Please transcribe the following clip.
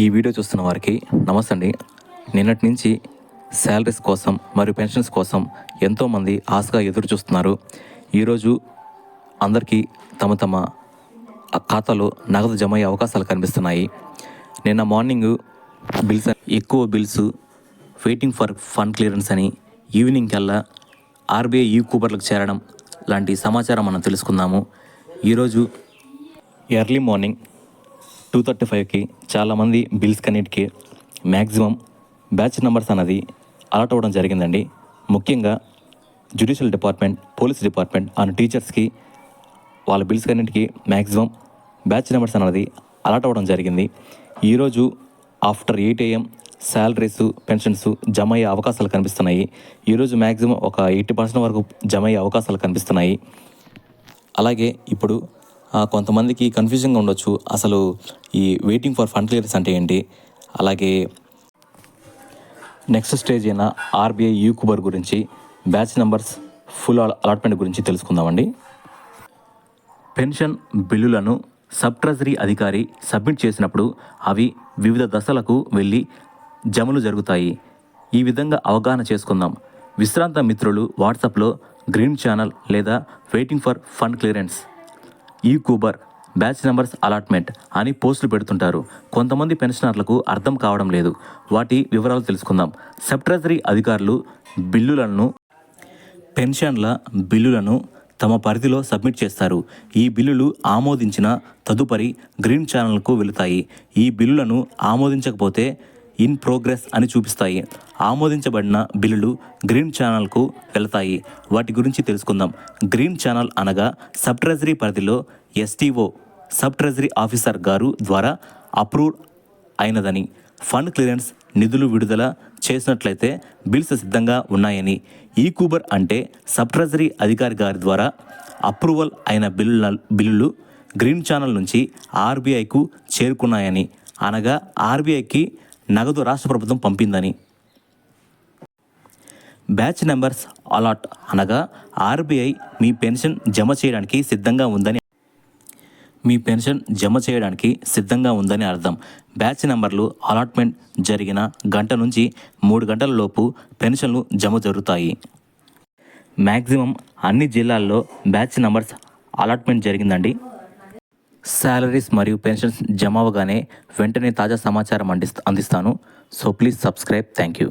ఈ వీడియో చూస్తున్న వారికి నమస్తే అండి నిన్నటి నుంచి శాలరీస్ కోసం మరియు పెన్షన్స్ కోసం ఎంతోమంది ఆశగా ఎదురు చూస్తున్నారు. ఈరోజు అందరికీ తమ తమ ఖాతాలో నగదు జమ అయ్యే అవకాశాలు కనిపిస్తున్నాయి. నిన్న మార్నింగ్ బిల్స్ ఎక్కువ bills waiting for fund clearance అని ఈవినింగ్ కల్లా ఆర్బీఐ ఈ కూపర్లకు చేరడం లాంటి సమాచారం మనం తెలుసుకుందాము. ఈరోజు ఎర్లీ మార్నింగ్ టూ థర్టీ ఫైవ్కి చాలామంది బిల్స్ కన్నిటికి మ్యాక్సిమం బ్యాచ్ నెంబర్స్ అన్నది అలర్ట్ అవ్వడం జరిగిందండి. ముఖ్యంగా judicial department police department and టీచర్స్కి వాళ్ళ బిల్స్ కన్నిటికి మ్యాక్సిమం బ్యాచ్ నెంబర్స్ అన్నది అలర్ట్ అవ్వడం జరిగింది. ఈరోజు after eight AM salaries pensions జమ అయ్యే అవకాశాలు కనిపిస్తున్నాయి. ఈరోజు మ్యాక్సిమం ఒక ఎయిటీ పర్సెంట్ వరకు జమ అయ్యే అవకాశాలు కనిపిస్తున్నాయి. అలాగే ఇప్పుడు కొంతమందికి కన్ఫ్యూజన్గా ఉండొచ్చు. అసలు ఈ వెయిటింగ్ ఫర్ ఫండ్ క్లియరెన్స్ అంటే ఏంటి? అలాగే నెక్స్ట్ స్టేజ్ అయిన ఆర్బీఐ యూకుబర్ గురించి బ్యాచ్ నెంబర్స్ ఫుల్ అలాట్మెంట్ గురించి తెలుసుకుందామండి. పెన్షన్ బిల్లులను సబ్ ట్రెజరీ అధికారి సబ్మిట్ చేసినప్పుడు అవి వివిధ దశలకు వెళ్ళి జమలు జరుగుతాయి. ఈ విధంగా అవగాహన చేసుకుందాం. విశ్రాంత మిత్రులు వాట్సాప్లో గ్రీన్ ఛానల్ లేదా వెయిటింగ్ ఫర్ ఫండ్ క్లియరెన్స్ ఈ కూబర్ బ్యాచ్ నెంబర్స్ అలాట్మెంట్ అని పోస్టులు పెడుతుంటారు. కొంతమంది పెన్షనర్లకు అర్థం కావడం లేదు. వాటి వివరాలు తెలుసుకుందాం. సబ్ ట్రెజరీ అధికారులు బిల్లులను పెన్షన్ల బిల్లులను తమ పరిధిలో సబ్మిట్ చేస్తారు. ఈ బిల్లులు ఆమోదించిన తదుపరి గ్రీన్ ఛానల్కు వెళుతాయి. ఈ బిల్లులను ఆమోదించకపోతే ఇన్ ప్రోగ్రెస్ అని చూపిస్తాయి. ఆమోదించబడిన బిల్లులు గ్రీన్ ఛానల్కు వెళతాయి. వాటి గురించి తెలుసుకుందాం. గ్రీన్ ఛానల్ అనగా సబ్ ట్రెజరీ పరిధిలో ఎస్టీఓ సబ్ ట్రెజరీ ఆఫీసర్ గారు ద్వారా అప్రూవ్ అయినదని ఫండ్ క్లియరెన్స్ నిధులు విడుదల చేసినట్లయితే బిల్స్ సిద్ధంగా ఉన్నాయని ఈ కూబర్ అంటే సబ్ ట్రెజరీ అధికారి గారి ద్వారా అప్రూవల్ అయిన బిల్లుల బిల్లులు గ్రీన్ ఛానల్ నుంచి ఆర్బీఐకు చేరుకున్నాయని అనగా ఆర్బీఐకి నగదు రాష్ట్ర ప్రభుత్వం పంపిందని. బ్యాచ్ నెంబర్స్ అలాట్ అనగా ఆర్బీఐ మీ పెన్షన్ జమ చేయడానికి సిద్ధంగా ఉందని. మీ పెన్షన్ జమ చేయడానికి సిద్ధంగా ఉందని అర్థం. బ్యాచ్ నెంబర్లు అలాట్మెంట్ జరిగిన గంట నుంచి మూడు గంటల లోపు పెన్షన్లు జమ జరుగుతాయి. మ్యాక్సిమం అన్ని జిల్లాల్లో బ్యాచ్ నెంబర్స్ అలాట్మెంట్ జరిగిందండి. శాలరీస్ మరియు పెన్షన్స్ జమ అవ్వగానే వెంటనే తాజా సమాచారం అందిస్తాను. So please subscribe thank you